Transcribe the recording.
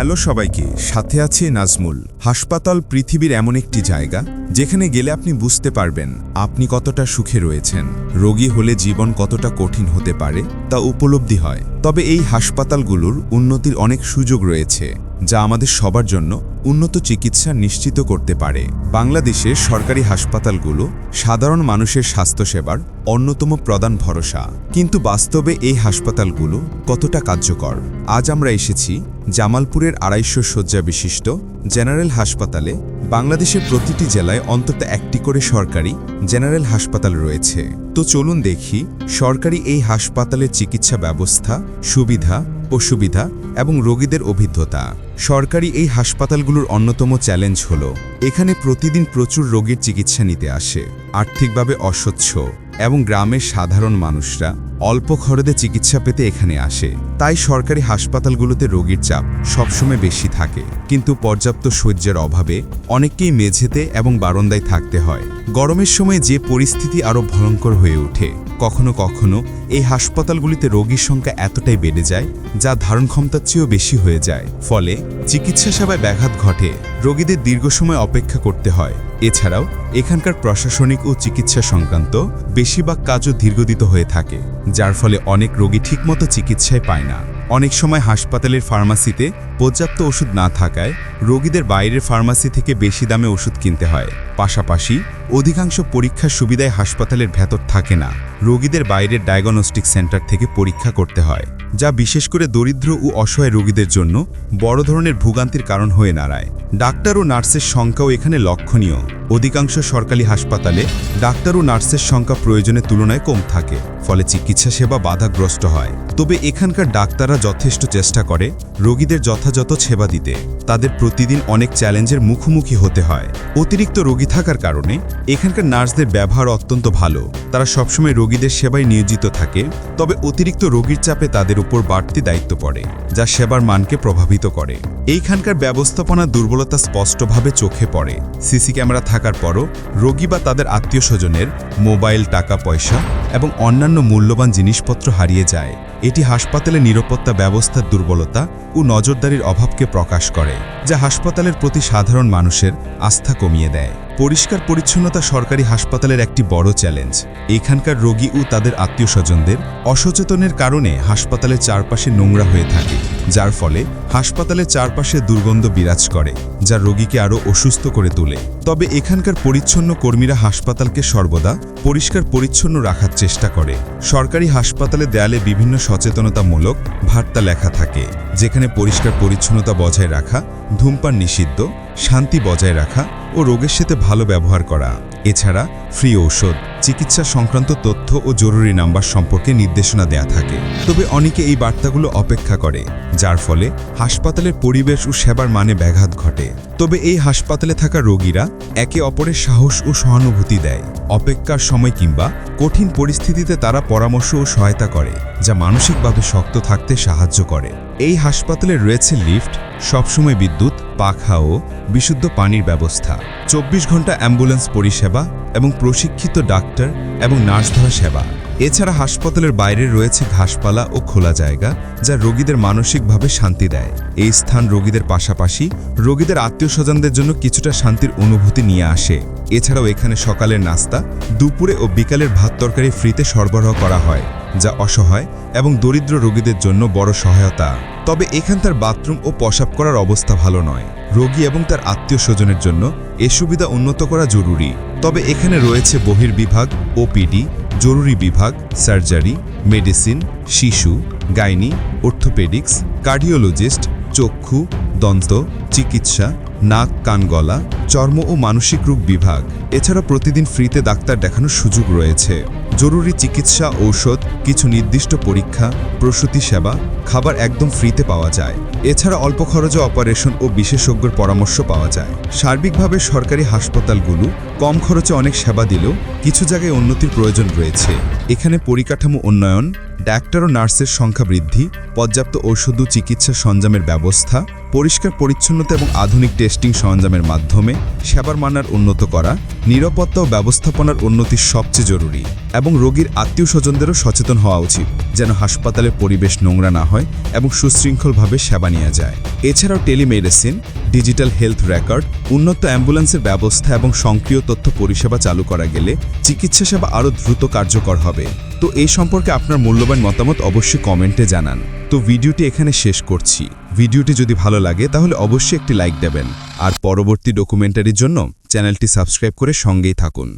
Hello সবাইকে, সাথে আছে নাজমুল। হাসপাতাল পৃথিবীর এমন একটি জায়গা, যেখানে গেলে আপনি বুঝতে পারবেন আপনি কতটা সুখে রয়েছেন। রোগী হলে জীবন কতটা কঠিন হতে পারে, তা উপলব্ধি হয়। তবে এই হাসপাতালগুলোর উন্নতির অনেক সুযোগ রয়েছে, যা আমাদের সবার জন্য উন্নত চিকিৎসা নিশ্চিত করতে পারে। বাংলাদেশের সরকারি হাসপাতালগুলো সাধারণ মানুষের স্বাস্থ্যসেবার অন্যতম প্রধান ভরসা। কিন্তু বাস্তবে এই হাসপাতালগুলো কতটা কার্যকর? আজ আমরা এসেছি জামালপুরের আড়াইশো শয্যা বিশিষ্ট জেনারেল হাসপাতালে। বাংলাদেশের প্রতিটি জেলায় অন্তত একটি করে সরকারি জেনারেল হাসপাতাল রয়েছে। তো চলুন দেখি সরকারি এই হাসপাতালের চিকিৎসা ব্যবস্থা, সুবিধা, অসুবিধা এবং রোগীদের অভিজ্ঞতা। সরকারি এই হাসপাতালগুলোর অন্যতম চ্যালেঞ্জ হল, এখানে প্রতিদিন প্রচুর রোগীর চিকিৎসা নিতে আসে, আর্থিকভাবে অস্বচ্ছ। এবং গ্রামের সাধারণ মানুষরা অল্প খরচে চিকিৎসা পেতে এখানে আসে। তাই সরকারি হাসপাতালগুলোতে রোগীর চাপ সবসময় বেশি থাকে। কিন্তু পর্যাপ্ত শয্যার অভাবে অনেককেই মেঝেতে এবং বারান্দায় থাকতে হয়। গরমের সময় যে পরিস্থিতি আরও ভয়ঙ্কর হয়ে ওঠে, কখনো কখনো এই হাসপাতালগুলিতে রোগীর সংখ্যা এতটাই বেড়ে যায়, যা ধারণ ক্ষমতার চেয়েও বেশি হয়ে যায়। ফলে চিকিৎসা সেবায় ব্যাঘাত ঘটে। রোগীদের দীর্ঘ সময় অপেক্ষা করতে হয়। এছাড়াও, এখানকার প্রশাসনিক ও চিকিৎসা সংক্রান্ত বেশিরভাগ কাজও দীর্ঘদিত হয়ে থাকে, যার ফলে অনেক রোগী ঠিকমতো চিকিৎসায় পায় না। অনেক সময় হাসপাতালের ফার্মাসিতে পর্যাপ্ত ওষুধ না থাকায় রোগীদের বাইরের ফার্মাসি থেকে বেশি দামে ওষুধ কিনতে হয়। পাশাপাশি অধিকাংশ পরীক্ষার সুবিধায় হাসপাতালের ভেতর থাকে না। রোগীদের বাইরের ডায়াগনস্টিক সেন্টার থেকে পরীক্ষা করতে হয়, যা বিশেষ করে দরিদ্র ও অসহায় রোগীদের জন্য বড় ধরনের ভোগান্তির কারণ হয়ে দাঁড়ায়। ডাক্তার ও নার্সের সংখ্যাও এখানে লক্ষণীয়। অধিকাংশ সরকারি হাসপাতালে ডাক্তার ও নার্সের সংখ্যা প্রয়োজনের তুলনায় কম থাকে, ফলে চিকিৎসা সেবা বাধাগ্রস্ত হয়। তবে এখানকার ডাক্তাররা যথেষ্ট চেষ্টা করে রোগীদের যথাযথ সেবা দিতে। তাদের প্রতিদিন অনেক চ্যালেঞ্জের মুখোমুখি হতে হয়। অতিরিক্ত রোগী থাকার কারণে এখানকার নার্সদের ব্যবহার অত্যন্ত ভালো। তারা সবসময় রোগীদের সেবায় নিয়োজিত থাকে, তবে অতিরিক্ত রোগীর চাপে তাদের উপর বাড়তি দায়িত্ব পড়ে, যা সেবার মানকে প্রভাবিত করে। এইখানকার ব্যবস্থাপনার দুর্বলতা স্পষ্টভাবে চোখে পড়ে। সিসি ক্যামেরা থাকার পরও রোগী বা তাদের আত্মীয় স্বজনের মোবাইল, টাকা, পয়সা এবং অন্যান্য মূল্যবান জিনিসপত্র হারিয়ে যায়। এটি হাসপাতালে নিরাপত্তা ব্যবস্থার দুর্বলতা ও নজরদারির অভাবকে প্রকাশ করে, যা হাসপাতালের প্রতি সাধারণ মানুষের আস্থা কমিয়ে দেয়। পরিষ্কার পরিচ্ছন্নতা সরকারি হাসপাতালের একটি বড় চ্যালেঞ্জ। এখানকার রোগী ও তাদের আত্মীয় স্বজনদের অসচেতনের কারণে হাসপাতালের চারপাশে নোংরা হয়ে থাকে, যার ফলে হাসপাতালের চারপাশে দুর্গন্ধ বিরাজ করে, যা রোগীকে আরও অসুস্থ করে তোলে। তবে এখানকার পরিচ্ছন্ন কর্মীরা হাসপাতালকে সর্বদা পরিষ্কার পরিচ্ছন্ন রাখার চেষ্টা করে। সরকারি হাসপাতালে দেয়ালে বিভিন্ন সচেতনতামূলক বার্তা লেখা থাকে, যেখানে পরিষ্কার পরিচ্ছন্নতা বজায় রাখা, ধূমপান নিষিদ্ধ, শান্তি বজায় রাখা ও রোগের সাথে ভালো ব্যবহার করা। এছাড়া ফ্রি ঔষধ, চিকিৎসা সংক্রান্ত তথ্য ও জরুরি নাম্বার সম্পর্কে নির্দেশনা দেয়া থাকে। তবে অনেকে এই বার্তাগুলো অপেক্ষা করে, যার ফলে হাসপাতালের পরিবেশ ও সেবার মানে ব্যাঘাত ঘটে। তবে এই হাসপাতালে থাকা রোগীরা একে অপরের সাহস ও সহানুভূতি দেয়। অপেক্ষার সময় কিংবা কঠিন পরিস্থিতিতে তারা পরামর্শ ও সহায়তা করে। যা মানসিকভাবে শক্ত থাকতে সাহায্য করে। এই হাসপাতালে রয়েছে লিফট, সবসময় বিদ্যুৎ, পাখা ও বিশুদ্ধ পানির ব্যবস্থা, চব্বিশ ঘণ্টা অ্যাম্বুলেন্স পরিষেবা এবং প্রশিক্ষিত ডাক্তার এবং নার্স ধরা সেবা। এছাড়া হাসপাতালের বাইরে রয়েছে ঘাসপালা ও খোলা জায়গা, যা রোগীদের মানসিকভাবে শান্তি দেয়। এই স্থান রোগীদের পাশাপাশি রোগীদের আত্মীয় স্বজনদের জন্য কিছুটা শান্তির অনুভূতি নিয়ে আসে। এছাড়াও এখানে সকালের নাস্তা, দুপুরে ও বিকালের ভাত তরকারি ফ্রিতে সরবরাহ করা হয়। যা অসহায় এবং দরিদ্র রোগীদের জন্য বড় সহায়তা। তবে এখানকার বাথরুম ও প্রসাব করার অবস্থা ভালো নয়। রোগী এবং তার আত্মীয় স্বজনের জন্য এ সুবিধা উন্নত করা জরুরি। তবে এখানে রয়েছে বহির্বিভাগ, ওপিডি, জরুরি বিভাগ, সার্জারি, মেডিসিন, শিশু, গাইনি, অর্থোপেডিক্স, কার্ডিওলজিস্ট, চক্ষু, দন্ত, চিকিৎসা, নাক, কান, গলা, চর্ম ও মানসিক রোগ বিভাগ। এছাড়া প্রতিদিন ফ্রিতে ডাক্তার দেখানোর সুযোগ রয়েছে। জরুরি চিকিৎসা, ঔষধ, কিছু নির্দিষ্ট পরীক্ষা, প্রসূতি সেবা, খাবার একদম ফ্রিতে পাওয়া যায়। এছাড়া অল্প খরচে অপারেশন ও বিশেষজ্ঞর পরামর্শ পাওয়া যায়। সার্বিকভাবে সরকারি হাসপাতালগুলো কম খরচে অনেক সেবা দিলেও কিছু জায়গায় উন্নতির প্রয়োজন রয়েছে। এখানে পরিকাঠামো উন্নয়ন ডাক্তার ও নার্সের সংখ্যা বৃদ্ধি, পর্যাপ্ত ঔষধ ও চিকিৎসা সরঞ্জামের ব্যবস্থা, পরিষ্কার পরিচ্ছন্নতা এবং আধুনিক টেস্টিং সরঞ্জামের মাধ্যমে সেবার মানার উন্নত করা, নিরাপত্তা ও ব্যবস্থাপনার উন্নতি সবচেয়ে জরুরি এবং রোগীর আত্মীয় স্বজনদেরও সচেতন হওয়া উচিত যেন হাসপাতালের পরিবেশ নোংরা না হয় এবং সুশৃঙ্খলভাবে সেবা নেওয়া যায়। এছাড়াও টেলিমেডিসিন ডিজিটাল হেলথ রেকর্ড, উন্নত অ্যাম্বুলেন্সের ব্যবস্থা এবং সক্রিয় তথ্য পরিষেবা চালু করা গেলে চিকিৎসা সেবা আরও দ্রুত কার্যকর হবে। তো এই সম্পর্কে আপনার মূল্যবান মতামত অবশ্যই কমেন্টে জানান। তো ভিডিওটি এখানে শেষ করছি। ভিডিওটি যদি ভালো লাগে, তাহলে অবশ্যই একটি লাইক দেবেন। আর পরবর্তী ডকুমেন্টারির জন্য চ্যানেলটি সাবস্ক্রাইব করে সঙ্গেই থাকুন।